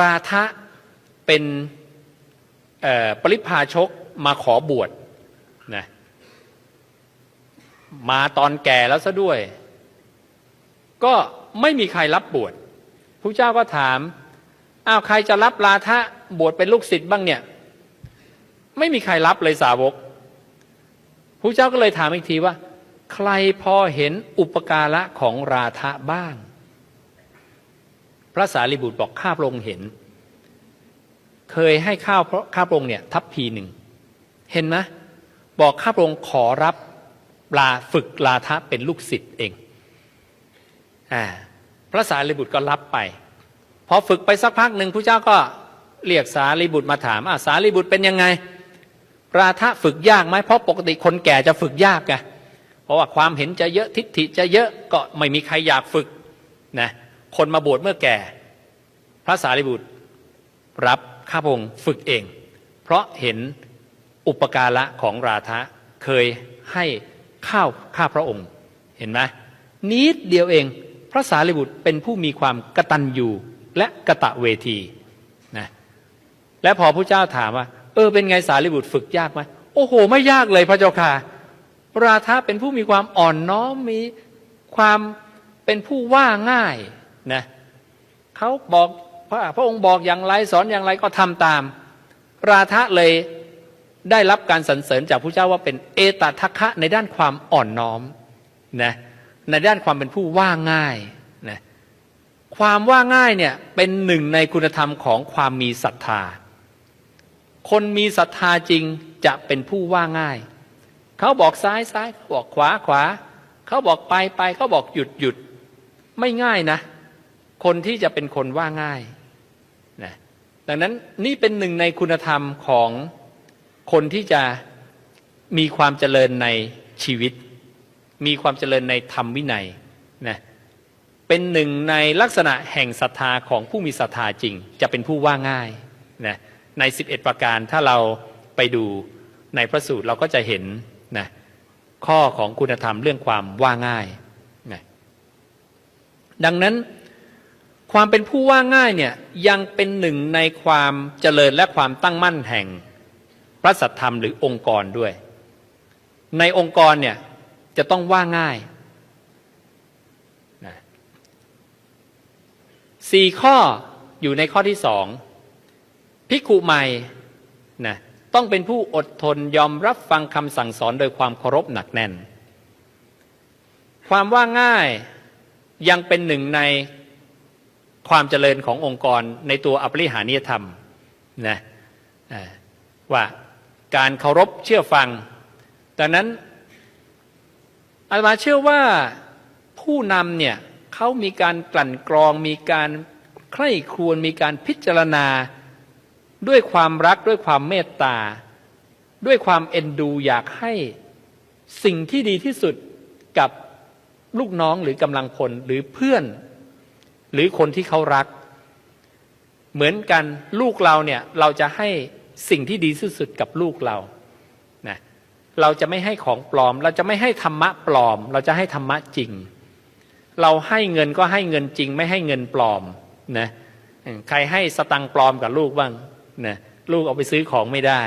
ราทะเป็นปริพาชกมาขอบวชนะมาตอนแก่แล้วซะด้วย ก็ไม่มีใครรับบวชพระเจ้าก็ถามอ้าวใครจะรับราทะบวชเป็นลูกศิษย์บ้างเนี่ย ไม่มีใครรับเลยสาวกพระเจ้าก็เลยถามอีกทีว่า ใครพอเห็นอุปการะของราทะบ้าง พระสารีบุตรบอกข้าพระองค์เห็น เคยให้ข้าวเพราะข้าพระองค์เนี่ยทัพพีหนึ่งเห็นไหมบอกข้าพระองค์ขอรับลาฝึกลาทะเป็นลูกศิษย์เองอ่าพระสารีบุตรก็รับไป พอฝึกไปสักพักหนึ่งพระเจ้าก็เรียกสารีบุตรมาถามอ่าสารีบุตรเป็นยังไงราทะฝึกยากไหมเพราะปกติคนแก่จะฝึกยากไงเพราะว่าความเห็นจะเยอะทิฏฐิจะเยอะก็ไม่มีใครอยากฝึกนะ คนมาบวชเมื่อแก่ พระสารีบุตร รับข้าพงค์ฝึกเอง เพราะเห็นอุปการะของราธะเคยให้ข้าวข้าพระองค์ เห็นไหมนิดเดียวเอง พระสารีบุตรเป็นผู้มีความกตัญญูและกะตะเวทีนะและพอพระเจ้าถามว่า เออเป็นไงสารีบุตรฝึกยากไหมโอ้โห ไม่ยากเลยพระเจ้าค่ะ ราธะเป็นผู้มีความอ่อนน้อมมีความเป็นผู้ว่าง่าย นะเขาบอกพระพระองค์บอกอย่างไรสอนอย่างไรก็ทำตาม ราธะเลยได้รับการสรรเสริญจากพระเจ้าว่าเป็นเอตทัคคะในด้านความอ่อนน้อมนะในด้านความเป็นผู้ว่าง่ายนะความว่าง่ายเนี่ยเป็นหนึ่งในคุณธรรมของความมีศรัทธา คนมีศรัทธาจริงจะเป็นผู้ว่าง่าย เขาบอกซ้ายซ้ายเขาบอกขวาขวา เขาบอกไปไปเขาบอกหยุดหยุดไม่ง่ายนะ คนที่จะเป็นคนว่าง่ายนะดังนั้นนี่เป็นหนึ่งในคุณธรรมของคนที่จะมีความเจริญในชีวิต มีความเจริญในธรรมวินัยนะเป็นหนึ่งในลักษณะแห่งศรัทธาของผู้มีศรัทธาจริง จะเป็นผู้ว่าง่ายนะใน 11 ประการถ้าเราไปดูในพระสูตรเราก็จะเห็นนะข้อของคุณธรรมเรื่องความว่าง่ายนะดังนั้น ความเป็นผู้ว่าง่ายเนี่ยยังเป็นหนึ่งในความเจริญและความตั้งมั่นแห่งพระสัทธรรมหรือองค์กรด้วย ในองค์กรเนี่ยจะต้องว่าง่ายนะสี่ข้ออยู่ในข้อที่สองพิกุใหม่นะต้องเป็นผู้อดทนยอมรับฟังคำสั่งสอนโดยความเคารพหนักแน่น ความว่าง่ายยังเป็นหนึ่งใน ความเจริญขององค์กรในตัวอภิหานิยธรรมนะว่าการเคารพเชื่อฟัง ดังนั้นอาตมาเชื่อว่าผู้นำเนี่ยเขามีการกลั่นกรอง มีการใคร่ครวญมีการพิจารณาด้วยความรักด้วยความเมตตา ด้วยความเอ็นดูอยากให้สิ่งที่ดีที่สุดกับลูกน้องหรือกำลังพลหรือเพื่อน หรือคนที่เขารัก เหมือนกันลูกเราเนี่ยเราจะให้สิ่งที่ดีที่สุดกับลูกเรานะเราจะไม่ให้ของปลอม เราจะไม่ให้ธรรมะปลอม เราจะให้ธรรมะจริง เราให้เงินก็ให้เงินจริง ไม่ให้เงินปลอมนะใครให้สตังค์ปลอมกับลูกบ้างนะลูกเอาไปซื้อของไม่ได้